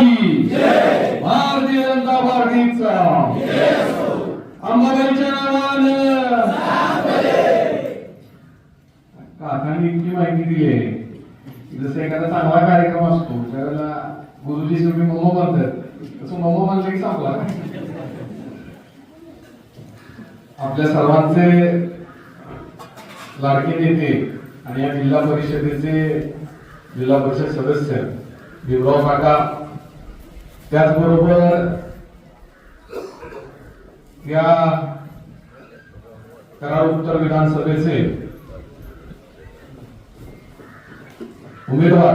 की भारतीय जनता पार्टीचा. अंबाबाईच्या नावानं. काकांनी इतकी माहिती दिली आहे. जसं एखादा चांगला कार्यक्रम असतो त्याला गुरुजी शेवटी मोमो म्हणतात तसं मोमो म्हणलं की संपला. आपल्या सर्वांचे लाडके नेते आणि या जिल्हा परिषदेचे जिल्हा परिषद सदस्य भीमराव काका त्याचबरोबर या करार उत्तर विधानसभेचे उमेदवार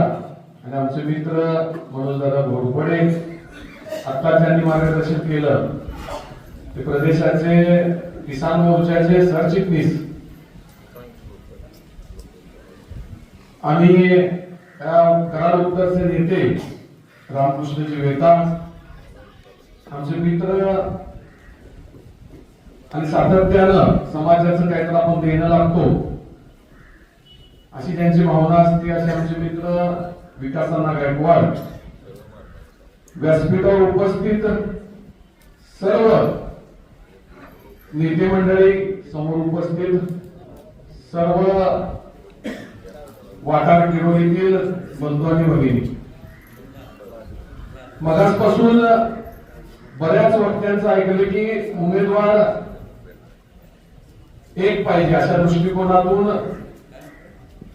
आणि आमचे मित्र मनोजदादा घोरपडे आता ज्यांनी मार्गदर्शन केलं. ते प्रदेशाचे किसान मोर्चाचे सरचिटणीस. आणि त्या कराड उत्तरचे नेते रामकृष्णजी वेता आमचे मित्र आणि सातत्यानं समाजाचं काहीतरी आपण देणं लागतो अशी त्यांची भावना असते असे आमचे मित्र विकासांना गायकवाड व्यासपीठावर उपस्थित सर्व नेते मंडळी समोर उपस्थित सर्व वाटार किरोलीतील बंधू आणि भगिनी. मगासपासून बऱ्याच वक्त्यांचं ऐकलं की उमेदवार एक पाहिजे अशा दृष्टिकोनातून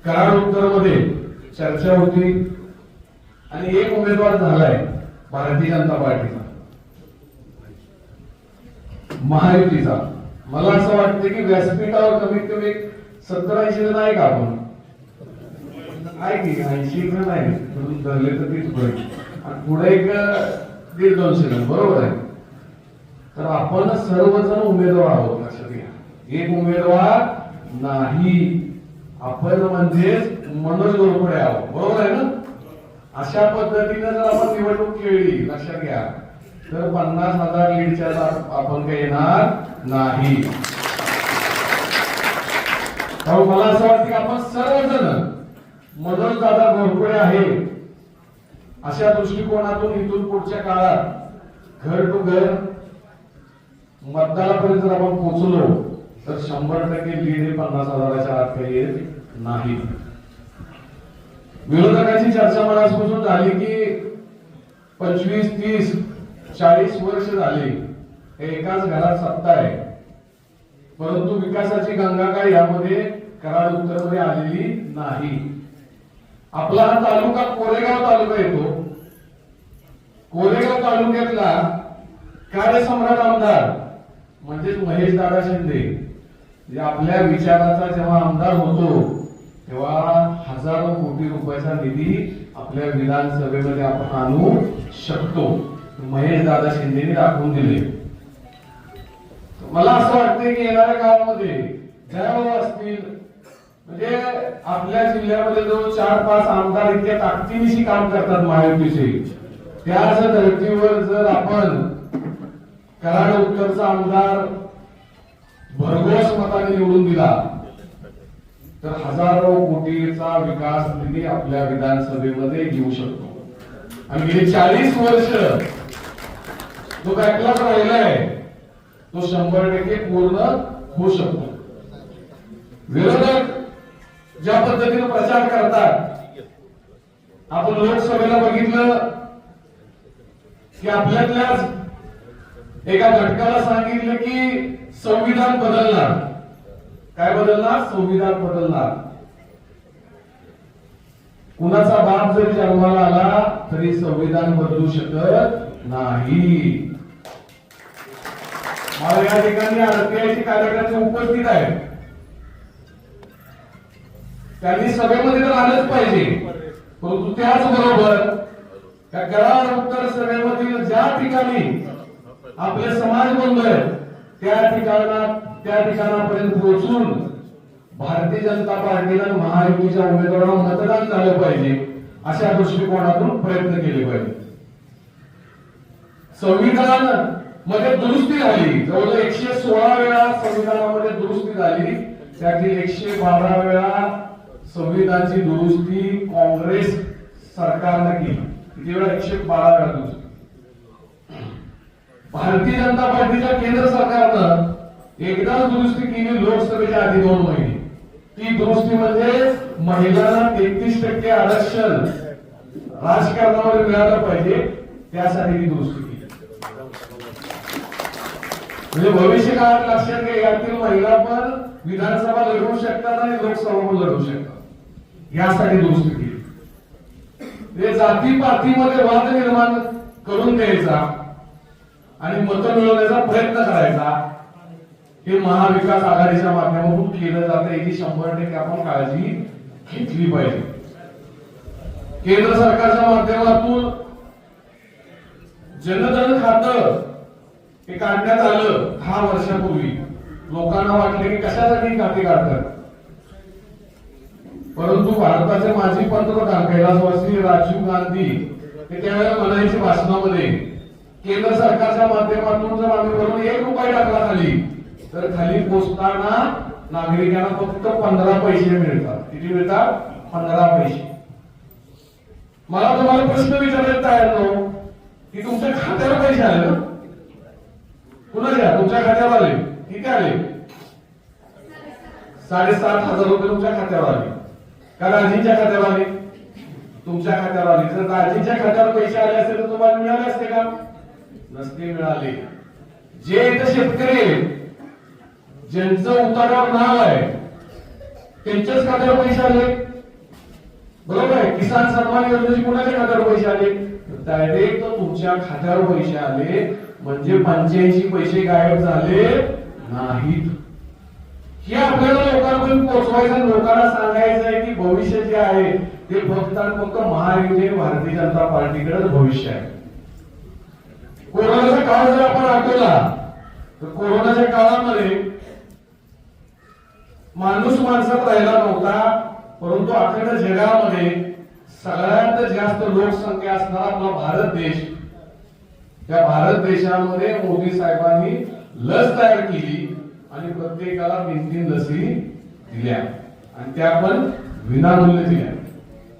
कराड उत्तरमध्ये चर्चा होती आणि एक उमेदवार झालाय भारतीय जनता पार्टीचा. महायुतीचा. मला असं वाटतं की व्यासपीठावर कमीत कमी सत्तर ऐंशी जण आहे का आपण? आहे की ऐंशी जण आहे. म्हणून धरले तर तीच बरं आणि पुढे एक दीड दोनशे जण बरोबर आहे. तर आपण सर्वजण उमेदवार आहोत लक्षात घ्या. एक उमेदवार नाही. आपण म्हणजे मनोज गोरपडे आहोत. बरोबर आहे ना? अशा पद्धतीने जर आपण निवडणूक खेळली लक्षात घ्या. तर पन्नास हजार लीडच्या आपण काही येणार नाही. मला असं वाटतं की आपण सर्वजण मनोज दादा घोरपडे आहे अशा दृष्टिकोनातून इथून पुढच्या काळात घर टू घर मतदारापर्यंत जर आपण पोहोचलो तर शंभर टक्के लीड हे पन्नास हजाराच्या आत काही येत नाही. विरोधकाची चर्चा मनापासून झाली की पंचवीस तीस चाळीस वर्ष झाली हे एकाच घरात सत्ता आहे. परंतु विकासाची गंगा काय यामध्ये कराड उत्तर आलेली नाही. आपला हा तालुका कोरेगाव तालुका येतो. कोरेगाव तालुक्यातला कार्यसम्राट आमदार म्हणजेच महेश दादा शिंदे जे आपल्या विचाराचा जेव्हा आमदार होतो तेव्हा हजारो कोटी रुपयाचा निधी आपल्या विधानसभेमध्ये आपण आणू शकतो. महेश दादा शिंदेने दाखवून दिले. मला असं वाटतंय की येणाऱ्या काळामध्ये ज्यावेळी असतील म्हणजे आपल्या जिल्ह्यामध्ये जो चार पाच आमदार इतक्या ताकदीनिशी काम करतात महायुतीचे त्याच धर्तीवर जर आपण कराड उत्तरचा आमदार भरघोस मताने निवडून दिला तर हजारो कोटीचा विकास निधी आपल्या विधानसभेमध्ये येऊ शकतो. आणि गेली चाळीस वर्ष जो बॅकलॉग राहिलाय तो शंभर टक्के पूर्ण होऊ शकतो. विरोधक ज्या पद्धतीने प्रचार करतात आपण लोकसभेला बघितलं की आपल्यातल्याच एका घटकाला सांगितलं की संविधान बदलणार. काय बदलणार? संविधान बदलणार. कुणाचा बाप जरी जन्माला आला तरी संविधान बदलू शकत नाही. मला या ठिकाणी आरपीआयचे कार्यकर्ते उपस्थित आहेत. त्यांनी सभेमध्ये तर आलंच पाहिजे. परंतु त्याचबरोबर त्या कराड उत्तर सभेमधील ज्या ठिकाणी आपले समाज बंधू त्या ठिकाणा त्या ठिकाणापर्यंत पोहोचून भारतीय जनता पार्टीला महायुतीच्या उमेदवारांना मतदान झालं पाहिजे अशा दृष्टिकोनातून प्रयत्न केले पाहिजे. संविधानमध्ये दुरुस्ती झाली. जवळजवळ एकशे सोळा वेळा संविधानामध्ये दुरुस्ती झाली. त्यातील एकशे बारा वेळा संविधानची दुरुस्ती काँग्रेस सरकारनं केली. किती वेळा? एकशे बारा वेळा दुरुस्ती. भारतीय जनता पार्टीच्या केंद्र सरकारनं एकदाच दुरुस्ती केली लोकसभेच्या आधी दोन महिने. ती दुरुस्ती म्हणजे महिलांना तेहतीस टक्के आरक्षण राजकारणामध्ये मिळालं पाहिजे त्यासाठी ती दुरुस्ती केली. म्हणजे भविष्य काळात लक्षात घ्या यातील महिला पण विधानसभा लढवू शकतात आणि लोकसभा पण लढवू शकतात. यासाठी दुरुस्ती केली. म्हणजे जाती पातीमध्ये वाद निर्माण करून द्यायचा आणि मत मिळवण्याचा प्रयत्न करायचा हे महाविकास आघाडीच्या माध्यमातून केलं जातं. याची शंभर टक्के आपण काळजी घेतली पाहिजे. केंद्र सरकारच्या माध्यमातून जनधन खातं हे काढण्यात आलं दहा वर्षापूर्वी. लोकांना वाटले की कशासाठी खाते काढतात? परंतु भारताचे माजी पंतप्रधान कैलासवासी राजीव गांधी हे त्यावेळेला म्हणायचे भाषणामध्ये केंद्र सरकारच्या माध्यमातून जर आम्ही करून एक रुपये टाकला खाली तर खाली पोचताना नागरिकांना फक्त पंधरा पैसे मिळतात. किती मिळतात? पंधरा पैसे. मला तुम्हाला प्रश्न विचारायला तयार नव्हतो हो. की तुमच्या खात्यावर पैसे आले ना? कुणाच्या तुमच्या खात्यावर आले. किती आले साडेसात हजार रुपये तुमच्या खात्यावर आले. का दाजींच्या खात्यावर आले तुमच्या खात्यावर आले जर दाजींच्या खात्यावर पैसे आले असते तर तुम्हाला मिळाले असते का? नसते मिळाले. जे इथं शेतकरी ज्यांचं उतारावर नाव आहे त्यांच्याच खात्यावर पैसे आले. बरोबर आहे? किसान सन्मान योजनेचे कुणाच्या खात्यावर पैसे आले? डायरेक्ट तुमच्या खात्यावर पैसे आले. म्हणजे पंच्याऐंशी पैसे गायब झाले नाहीत. हे आपल्याला लोकांपर्यंत पोहोचवायचं लोकांना सांगायचं आहे की भविष्य जे आहे ते फक्त आणि फक्त महायुती भारतीय जनता पार्टीकडेच भविष्य आहे. कोरोनाचा काळ जर आपण आठवला तर कोरोनाच्या काळामध्ये माणूस माणसात राहिला नव्हता परंतु आपल्या जगामध्ये सगळ्यात जास्त लोकसंख्या असणारा आपला भारत देश त्या भारत देशामध्ये मोदी साहेबांनी लस तयार केली. आणि प्रत्येकाला तीन तीन लसी दिल्या. आणि त्या पण विनामूल्य दिल्या.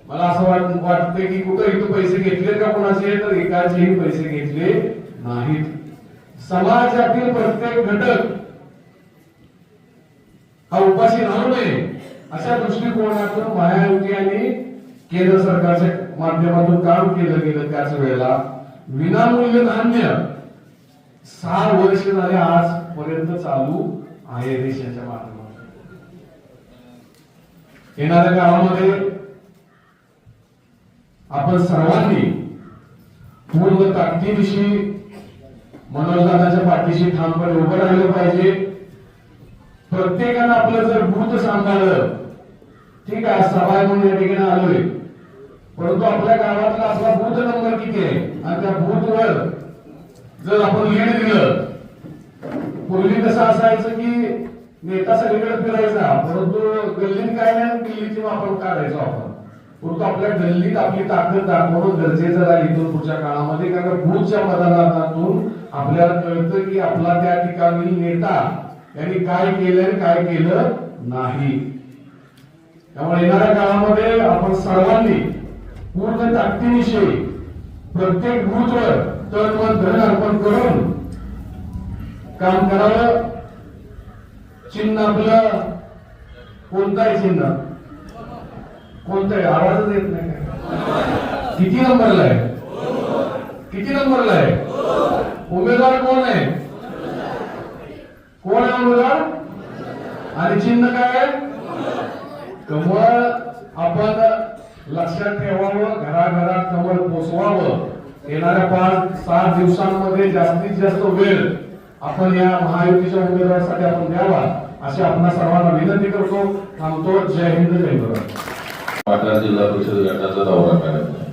मला असं वाट वाटतंय की कुठं इथं पैसे घेतले का कोणाचे? तर एकाचेही पैसे घेतले नाहीत. समाजातील प्रत्येक घटक हा उपाशी राहू नये अशा दृष्टिकोनातून मायावती आणि केंद्र सरकारच्या माध्यमातून काम केलं गेलं त्याच वेळेला. विनामूल्य धान्य सहा वर्ष झाले आजपर्यंत चालू आहे देशाच्या माध्यमातून. येणाऱ्या काळामध्ये आपण सर्वांनी पूर्ण ताकदीविषयी मनोरंजनाच्या पाठीशी ठामपणे उभं राहिलं पाहिजे. प्रत्येकानं आपलं जर भूत सांभाळलं ठीक आहे सभा म्हणून या ठिकाणी आलोय. परंतु आपल्या गावातला आपला बूथ नंबर किती आहे? आणि त्या बूथवर जर आपण लीड दिलं पूर्वी कसं असायचं की नेता सगळीकडे फिरायचा परंतु गल्लीत काय नाही दिल्लीची आपण काढायचो आपण. परंतु आपल्या गल्लीत आपली ताकद दाखवणं गरजेचं राहील इथून पुढच्या काळामध्ये कारण पुढच्या मतदानातून आपल्याला कळतं की आपला त्या ठिकाणी नेता यांनी काय केलं आणि काय केलं नाही. त्यामुळे येणाऱ्या काळामध्ये आपण सर्वांनी पूर्ण ताकदीविषयी प्रत्येक बूथवर तन मन धन अर्पण करून काम करावं. चिन्ह आपलं कोणताही आहे चिन्ह? कोणताही आवाजच येत नाही किती नंबरला आहे? किती नंबरला आहे? उमेदवार कोण आहे? कोण आहे उमेदवार? आणि चिन्ह काय आहे? कमळ. आपण लक्षात ठेवावं घराघरात कमळ पोचवावं येणाऱ्या पाच सात दिवसांमध्ये जास्तीत जास्त वेळ आपण या महायुतीच्या उमेदवारासाठी आपण द्यावा अशी आपण सर्वांना विनंती करतो. थांबतो. जय हिंद जय भारत. पाटणा जिल्हा परिषद गटाचा दौरा करायचा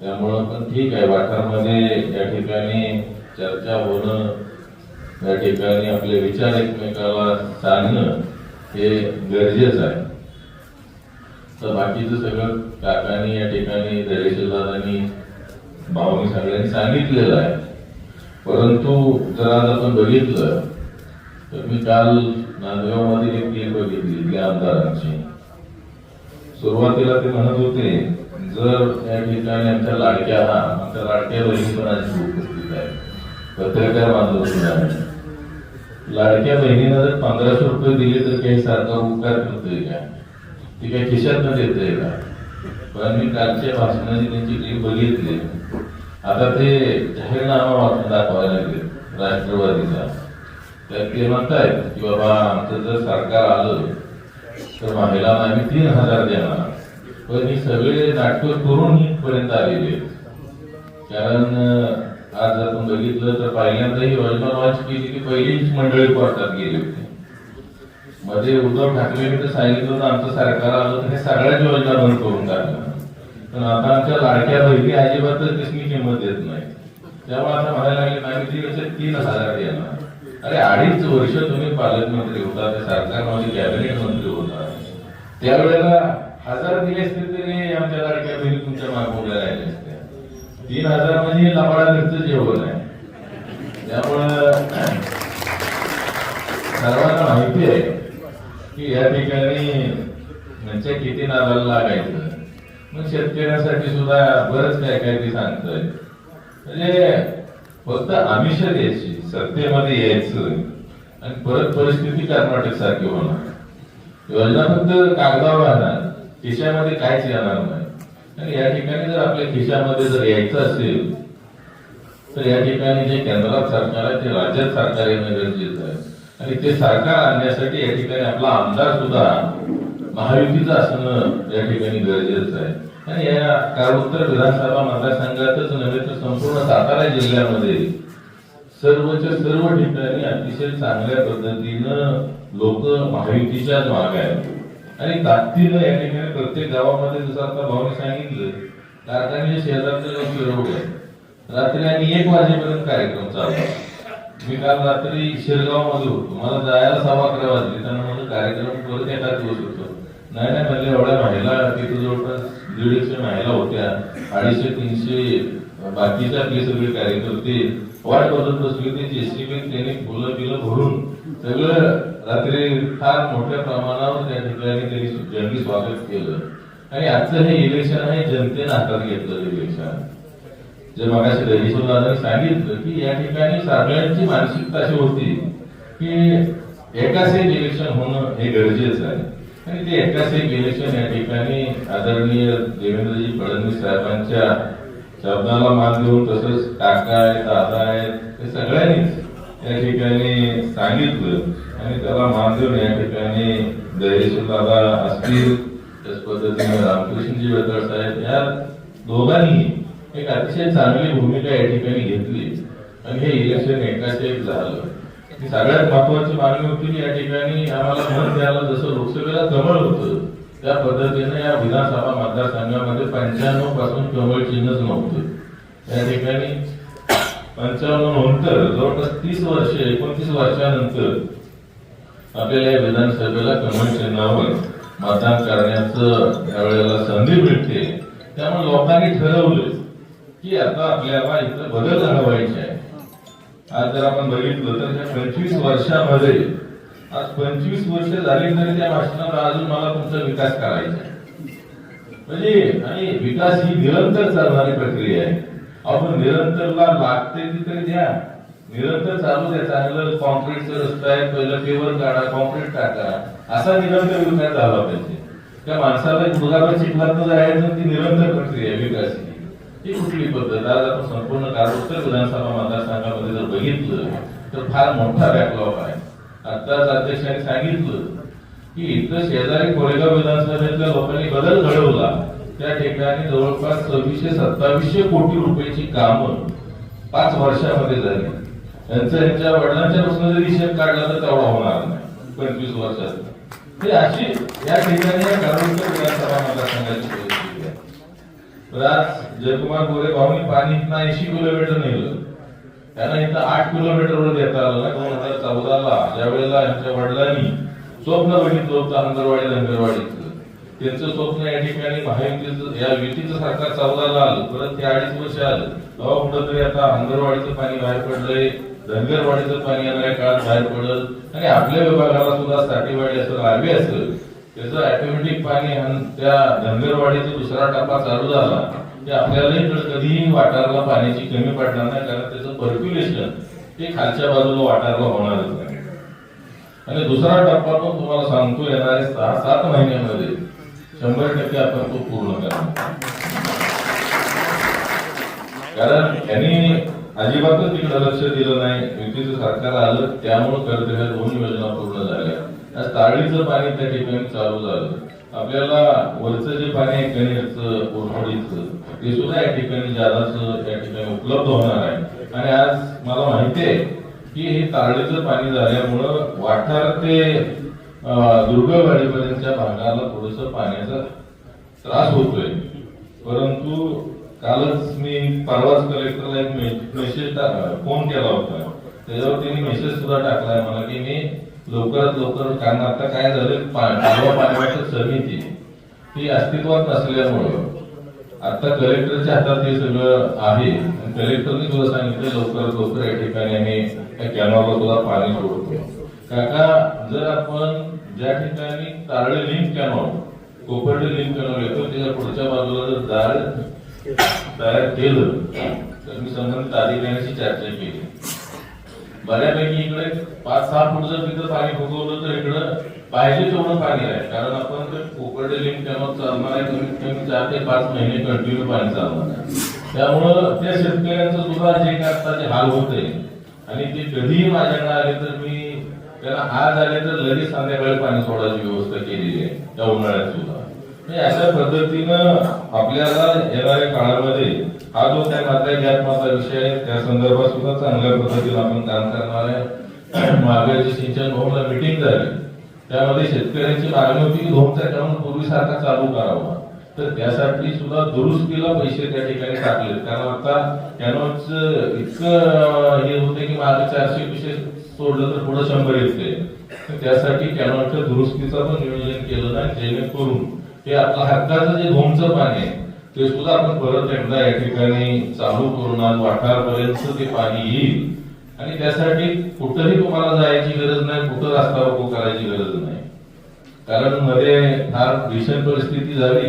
त्यामुळं पण ठीक आहे. वाठारमध्ये या ठिकाणी चर्चा होणं या ठिकाणी आपले विचार एकमेकाला सांगणं हे गरजेचं आहे. तर बाकीचं सगळं काकांनी या ठिकाणी धैर्यशीलदादांनी भाऊनी सगळ्यांनी सांगितलेलं आहे. परंतु जर आज आपण बघितलं तर मी काल नांदगावमध्ये एक क्लिप बघितली इथल्या आमदारांची. सुरुवातीला ते म्हणत होते जर या ठिकाणी आमच्या लाडक्या हा आमच्या लाडक्या बहिणी पण आज उपस्थित आहे पत्रकार बांधव सुद्धा आहे लाडक्या बहिणीनं जर पंधराशे रुपये दिले तर काही सरकार उपकार करतोय का? ती काही खिशात न देतोय का? पण मी कालच्या भाषणाची त्यांची क्लिप बघितली. आता ते जाहीरनामा वाचून दाखवायला लागले? राष्ट्रवादीचा तर ते म्हणतायत की बाबा आमचं जर सरकार आलं तर महिलांना आम्ही तीन हजार देणार. पण ही सगळे नाटकं करून इथपर्यंत आलेले आहेत. कारण आज आपण बघितलं तर पहिल्यांदा ही योजना लॉन्च केली की पहिलीच मंडळी कोर्टात गेली होती. मध्ये उद्धव ठाकरेंनी तर सांगितलं होतं आमचं सरकार आलं तर हे सगळ्याच योजना बंद करून टाकलं पण आता आमच्या लाडक्या बहिणी अजिबातच त्याची किंमत देत नाही त्यामुळे आता म्हणायला लागले आम्ही ती कसे तीन हजार देणार अरे अडीच वर्ष तुम्ही पालकमंत्री होता ते सरकारमध्ये कॅबिनेट मंत्री होता. त्यावेळेला हजार दिले असते तरी आमच्या लाडक्या बहिणी तुमच्या मागवल्या राहिल्या असत्या तीन हजार म्हणजे लबाडा जेवण आहे. त्यामुळं सर्वांना माहिती आहे की या ठिकाणी म्हणजे किती नादाला लागायचं. मग शेतकऱ्यांसाठी सुद्धा बरंच काय काय ते सांगतोय. म्हणजे फक्त आमिष द्यायची सत्तेमध्ये यायचं आणि परत परिस्थिती कर्नाटक सारखी होणार. योजना फक्त कागदावर राहणार खिशामध्ये काहीच येणार नाही. आणि या ठिकाणी जर आपल्या खिशामध्ये जर यायचं असेल तर या ठिकाणी जे केंद्रात सरकार आहे ते राज्यात सरकार येणं गरजेचं आहे. आणि ते सरकार आणण्यासाठी या ठिकाणी आपला आमदार सुद्धा महायुतीचं असणं या ठिकाणी गरजेचं आहे. आणि या कारोत्तर विधानसभा मतदारसंघातच नव्हे तर संपूर्ण सातारा जिल्ह्यामध्ये सर्वच्या सर्व ठिकाणी अतिशय चांगल्या पद्धतीनं लोक महायुतीच्याच मागे आहेत. आणि ताकदीनं या ठिकाणी प्रत्येक गावामध्ये जसं आता भाऊने सांगितलं कारखान्याच्या शेजारचे लोक फिरवले रात्री आणि एक वाजेपर्यंत कार्यक्रम चालला मी काल रात्री शिरगावमध्ये होतो. मला जायला सव्वा अकरा वाजले. त्यांना कार्यक्रम परत एकाच दिवस होतो नाही नाही म्हणजे एवढ्या महिला तिथं जवळपास दीडशे महिला होत्या. अडीचशे तीनशे बाकीचे आपले सगळे कार्यकर्ते. वाट बघत बसले ते जेसीबी त्यांनी फुलं बिलं भरून. सगळं रात्री फार मोठ्या प्रमाणावर त्या ठिकाणी त्यांनी जंगी स्वागत केलं. आणि आजचं हे इलेक्शन आहे जनतेनं हातात घेतलं इलेक्शन जे मगाशी रहिशोर दादांनी सांगितलं की या ठिकाणी सगळ्यांची मानसिकता अशी होती की एकाच एक इलेक्शन होणं हे गरजेचं आहे. आणि ते एकाच एक इलेक्शन या ठिकाणी आदरणीय देवेंद्रजी फडणवीस साहेबांच्या शब्दाला मान देऊन तसंच काका आहेत दादा आहेत हे सगळ्यांनीच या ठिकाणी सांगितलं. आणि त्याला मान देऊन या ठिकाणी दहेश्वर दादा असतील त्याच पद्धतीने रामकृष्णजी बेदळ साहेब या दोघांनी एक अतिशय चांगली भूमिका या ठिकाणी घेतली. आणि हे इलेक्शन एकाच एक झालं. सगळ्यात महत्वाची मागणी होती की या ठिकाणी आम्हाला मत द्यायला जसं लोकसभेला जवळ होतं त्या पद्धतीने या विधानसभा मतदारसंघामध्ये पंच्याण्णवपासून कमळ चिन्हच नव्हतं. या ठिकाणी पंच्याण्णव नंतर जवळपास तीस वर्ष एकोणतीस वर्षानंतर आपल्याला या विधानसभेला कमळ चिन्हावर मतदान करण्याचं यावेळेला संधी मिळते. त्यामुळे लोकांनी ठरवलं की आता आपल्याला इथं बदल घडवायचे आहे आज जर आपण बघितलं तर त्या पंचवीस वर्षामध्ये आज पंचवीस वर्ष झाली तरी त्या भाषणावर अजून मला तुमचा विकास करायचा आहे. म्हणजे आणि विकास ही निरंतर चालणारी प्रक्रिया आहे. आपण निरंतरला लागते ती तरी द्या. निरंतर चालू द्या. चांगलं कॉन्क्रीटचं रस्ता आहे पहिलं पेवर काढा कॉन्क्रीट टाका. असा निरंतर विकास झाला पाहिजे. त्या माणसाला एक गुजरात चिखलात जायचं ती निरंतर प्रक्रिया आहे ही. ही कुठली पद्धत? आज आपण संपूर्ण कारोत्तर विधानसभा मतदारसंघामध्ये जर बघितलं तर फार मोठा बॅकलॉग आहे. आताच अध्यक्षांनी सांगितलं की इथं शेजारी कोरेगाव विधानसभेतल्या लोकांनी बदल घडवला. त्या ठिकाणी जवळपास सव्वीसशे सत्तावीसशे कोटी रुपयाची कामं पाच वर्षामध्ये झाली. यांचा यांच्या वडिलांच्या पासून जरी हिशेब काढला तर तेवढा होणार नाही. पंचवीस वर्षात. हे अशी या ठिकाणी या कारोत्तर विधानसभा मतदारसंघाची राज जयकुमार गोरे भाऊनी पाणी इथं ऐंशी किलोमीटर नेलं. त्यांना इथं आठ किलोमीटर वर देता आलं. ना दोन हजार चौदाला ज्या वेळेला यांच्या वडिलांनी स्वप्न बघितलं होतं अंगणवाडी अंगणवाडीचं त्यांचं स्वप्न या ठिकाणी महायुतीचं या युतीचं सरकार चौदाला आलं. परत ते अडीच वर्ष आलं. तेव्हा कुठंतरी आता अंगणवाडीचं पाणी बाहेर पडलंय धनगरवाडीचं पाणी येणाऱ्या काळात बाहेर पडलं. आणि आपल्या विभागाला सुद्धा साठेवाडी असं आर्वी असेल त्याचं ऑटोमॅटिक पाणी आणि त्या धनगरवाडीचा दुसरा टप्पा चालू झाला की आपल्यालाही कधीही वाटारला पाण्याची कमी पडणार नाही कारण त्याचं पर्क्युलेशन ते खालच्या बाजूला वाटारला होणारच नाही. आणि दुसरा टप्पा पण तुम्हाला सांगतो येणारे सहा सात महिन्यामध्ये शंभर टक्के आपण तो पूर्ण करणार. कारण यांनी अजिबातच तिकडे लक्ष दिलं नाही युतीचं सरकार आलं त्यामुळे कर्ज ह्या दोन योजना पूर्ण झाल्या. आज ताळीचं पाणी त्या ठिकाणी चालू झालं. आपल्याला वरचं जे पाणी आहे कणेरचं कोरफडीचं ते सुद्धा या ठिकाणी जादाच या ठिकाणी उपलब्ध होणार आहे. आणि आज मला माहिती आहे की हे तारडीचं पाणी झाल्यामुळं वाठार ते दुर्गवाडीपर्यंतच्या भागाला थोडस पाण्याचा त्रास होतोय. परंतु कालच मी परवाच कलेक्टरला एक मेसेज फोन केला होता. त्याच्यावर त्यांनी मेसेज सुद्धा टाकलाय. मला की मी लवकरात लवकर कारण आता काय झालं? पा- समिती. ती अस्तित्वात नसल्यामुळं आता कलेक्टरच्या हातात हे सगळं आहे. कलेक्टरने सुद्धा सांगितलं लवकरात लवकर या ठिकाणी आम्ही त्या कॅनॉलला सुद्धा पाणी सोडतो. काका जर आपण ज्या ठिकाणी Tarale link canal Koparde link canal येतो त्याच्या पुढच्या बाजूला जर दार तयार केलं तर मी संबंधित अधिकाऱ्यांशी चर्चा केली. बऱ्यापैकी इकडे पाच सहा फूट जर तिथं पाणी फुगवलं तर इकडं पाहिजे तेवढं पाणी आहे. कारण आपण ते कोकर्डे लिंक कॅनॉल चालणार आहे कमीत कमी चार ते पाच महिने कंटिन्यू पाणी चालणार आहे. त्यामुळं त्या शेतकऱ्यांचं सुद्धा जे काय आता ते हाल होते आणि ते कधीही माझ्याकडे आले तर मी त्यांना आज आले तर लगेच संध्याकाळी पाणी सोडायची व्यवस्था केलेली आहे त्या उन्हाळ्यात सुद्धा. म्हणजे अशा पद्धतीनं आपल्याला येणाऱ्या काळामध्ये हा जो त्या गॅप माझा विषय आहे. त्या संदर्भात सुद्धा चांगल्या पद्धतीला आपण काम करणार आहे. मागे सिंचन भवनला मिटिंग झाली. त्यामध्ये शेतकऱ्यांची मागणी होती की धोमचा कॅनॉल पूर्वीसारखा चालू करावा. तर त्यासाठी सुद्धा दुरुस्तीला पैसे त्या ठिकाणी टाकले कारण आता कॅनॉलचं इतकं हे होते की मागे चारशे विषय सोडलं तर पुढे शंभर येते. त्यासाठी कॅनॉलच्या दुरुस्तीचा पण नियोजन केलं ना जेणेकरून हे आपला हक्काचं जे धोमचं पाणी आहे ते सुद्धा आपण परत एकदा या ठिकाणी चालू करून वाठारपर्यंत ते पाणी येईल. आणि त्यासाठी कुठंही तुम्हाला जायची गरज नाही कुठं रस्ता रोको करायची गरज नाही. कारण मध्ये फार भीषण परिस्थिती झाली.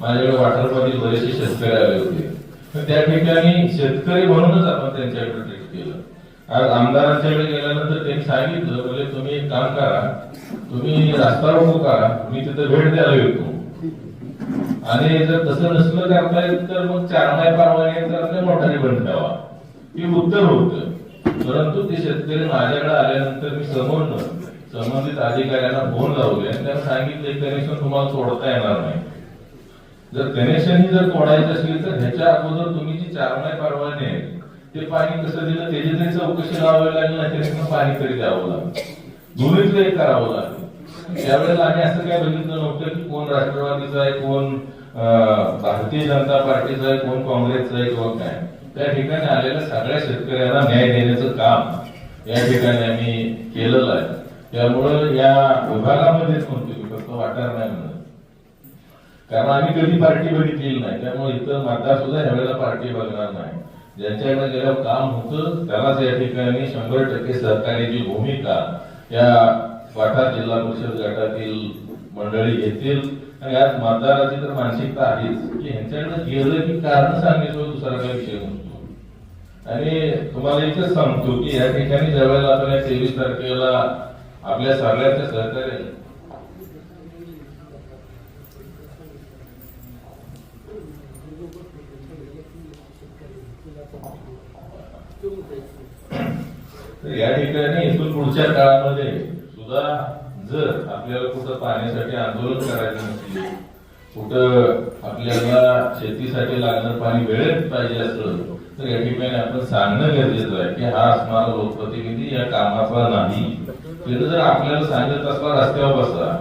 माझ्याकडे वाठारमधील बरेचसे शेतकरी आले होते. तर त्या ठिकाणी शेतकरी म्हणूनच आपण त्यांच्याकडे ट्रीट केलं. आज आमदारांच्याकडे गेल्यानंतर त्यांनी सांगितलं म्हणजे तुम्ही एक काम करा. तुम्ही रस्ता रोको करा. मी तिथे भेट द्यायला येतो. आणि जर तसं नसलं तर येत तर मग चार माय परवाने तर आपल्या मोठ्याने बंद ठेवा. हे उत्तर होत. परंतु ते शेतकरी माझ्याकडे आल्यानंतर मी समोर संबंधित अधिकाऱ्यांना फोन लावले आणि त्यांना सांगितले कनेक्शन तुम्हाला सोडता येणार नाही. जर कनेक्शन ही जर तोडायचं असेल तर ह्याच्या अगोदर तुम्ही जी चार माय परवाने आहे, ते पाणी कसं दिलं त्याची तरी चौकशी लावावी लागेल नाही त्याच्यातनं पाणी तरी द्यावं लागलं. दोन्हीतलं एक करावं लागेल. त्यावेळेला आम्ही असं काय बघितलं नव्हतं की कोण राष्ट्रवादीचा आहे कोण भारतीय जनता पार्टीचा आहे कोण काँग्रेसचं आहे किंवा काय. त्या ठिकाणी आलेल्या सगळ्या शेतकऱ्यांना न्याय देण्याचं काम या ठिकाणी आम्ही केलेलं आहे. त्यामुळं या विभागामध्येच म्हणतो फक्त वाटणार नाही म्हणत कारण आम्ही कधी पार्टी बघितलेली नाही. त्यामुळे इतर मतदार सुद्धा ह्यावेळेला पार्टी बघणार नाही. ज्यांच्याकडे गेल्यावर काम होतं त्यालाच या ठिकाणी शंभर टक्के सहकार्याची भूमिका या वाटा जिल्हा परिषद गटातील मंडळी घेतील. यात मतदाराची तर मानसिकता आहेच की ह्यांच्याकडे गेलं की कारण सांगितलं दुसरा काही विषय नसतो. आणि तुम्हाला इथंच सांगतो की या ठिकाणी ज्यावेळेला आपण या तेवीस तारखेला आपल्या सगळ्यांच्या सहकार्याने या ठिकाणी इथून पुढच्या काळामध्ये सुद्धा जर आपल्याला कुठं पाण्यासाठी आंदोलन करायचं नसेल कुठं आपल्याला शेतीसाठी लागणारं पाणी वेळेत पाहिजे असलं तर या ठिकाणी आपण सांगणं गरजेचं आहे की हा असणारा लोकप्रतिनिधी या कामाचा नाही. तिथं जर आपल्याला सांगत असला रस्त्यावर बसा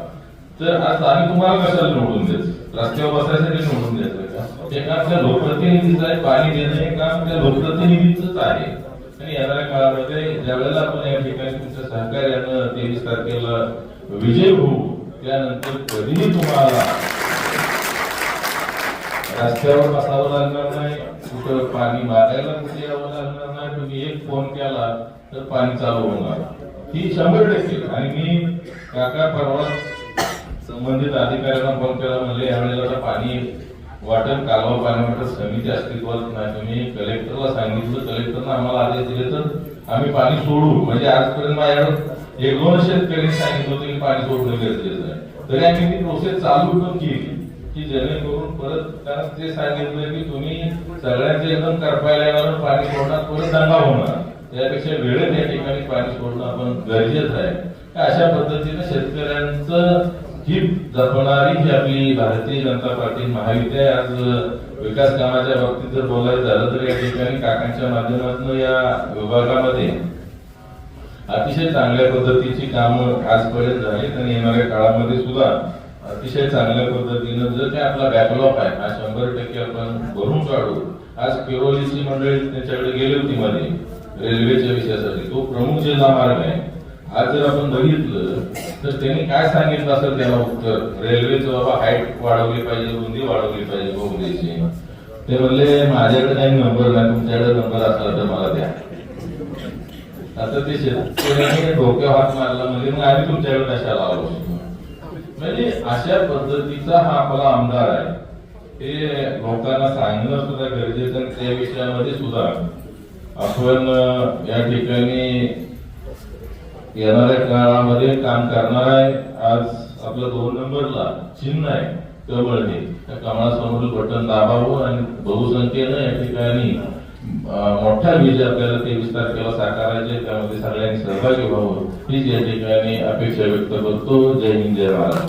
तर आज आम्ही तुम्हाला कशाला निवडून द्यायचं? रस्त्यावर बसायसाठी निवडून द्यायचं का? ते काम त्या लोकप्रतिनिधीचं आहे पाणी देणं हे काम त्या लोकप्रतिनिधीच आहे. आणि येणाऱ्या काळामध्ये ज्या वेळेला आपण या ठिकाणी तुमच्या सहकार्यानं तेवीस तारखेला विजय होऊ त्यानंतर कधीही तुम्हाला रस्त्यावर बसावं लागणार नाही कुठं पाणी मारायला कुठे यावं लागणार नाही तुम्ही एक फोन केला तर पाणी चालू होणार. ही शंभर टक्के. आणि मी काका परवा संबंधित अधिकाऱ्यांना फोन केला म्हणले यावेळेला आता पाणी वाटण कालवा पाणी समिती अस्तित्वात नाही. तुम्ही कलेक्टरला सांगितलं कलेक्टरनं आम्हाला आदेश दिले तर आम्ही पाणी सोडू. म्हणजे आजपर्यंत माझ्याकडे एक दोन शेतकरी सांगितलं होतं की पाणी सोडणं गरजेचं आहे. तरी आम्ही ती प्रोसेस चालू पण केली. की जेणेकरून परत त्यांना ते सांगितलं की तुम्ही सगळ्यांचे एकदम करपायला येणार पाणी सोडणार परत दंगा होणार. त्यापेक्षा वेळेत या ठिकाणी पाणी सोडणं आपण गरजेचं आहे. अशा पद्धतीने शेतकऱ्यांचं ही जपणारी ही आपली भारतीय जनता पार्टी महायुती आहे. आज विकास कामाच्या बाबतीत जर बोलायचं झालं तर या ठिकाणी काकांच्या माध्यमातून या विभागामध्ये अतिशय चांगल्या पद्धतीची कामं आजपर्यंत झालीत आणि येणाऱ्या काळामध्ये सुद्धा अतिशय चांगल्या पद्धतीनं जर काय आपला बॅकलॉग आहे हा शंभर टक्के आपण भरून काढू. आज केरोलीची मंडळी त्यांच्याकडे गेली होती मध्ये रेल्वेच्या विषयासाठी. तो प्रमुख जिल्हा मार्ग आहे आज जर आपण बघितलं तर त्यांनी काय सांगितलं असेल त्याला उत्तर? रेल्वेचं बाबा हाईट वाढवली पाहिजे रुंदी वाढवली पाहिजे बहुदेशी ते म्हणले माझ्याकडे काही नंबर नाही तुमच्याकडे नंबर असला तर मला द्या. आता ते शेतकऱ्यांनी डोक्यावर हात मारला म्हणजे मग आम्ही तुमच्याकडे कशाला आलो? म्हणजे अशा पद्धतीचा हा आपला आमदार आहे. हे लोकांना सांगणं सुद्धा गरजेचं त्या विषयामध्ये सुद्धा. आपण या ठिकाणी येणाऱ्या काळामध्ये काम करणार आहे. आज आपलं दोन नंबरला चिन्ह आहे कमळने. त्या कमळासमोरील बटन दाबावं आणि बहुसंख्येनं या ठिकाणी मोठा विजय आपल्याला तेवीस तारखेला साकारायचे त्यामध्ये सगळ्यांनी सहभागी व्हावं. हीच या ठिकाणी अपेक्षा व्यक्त करतो. जय हिंद जय महाराज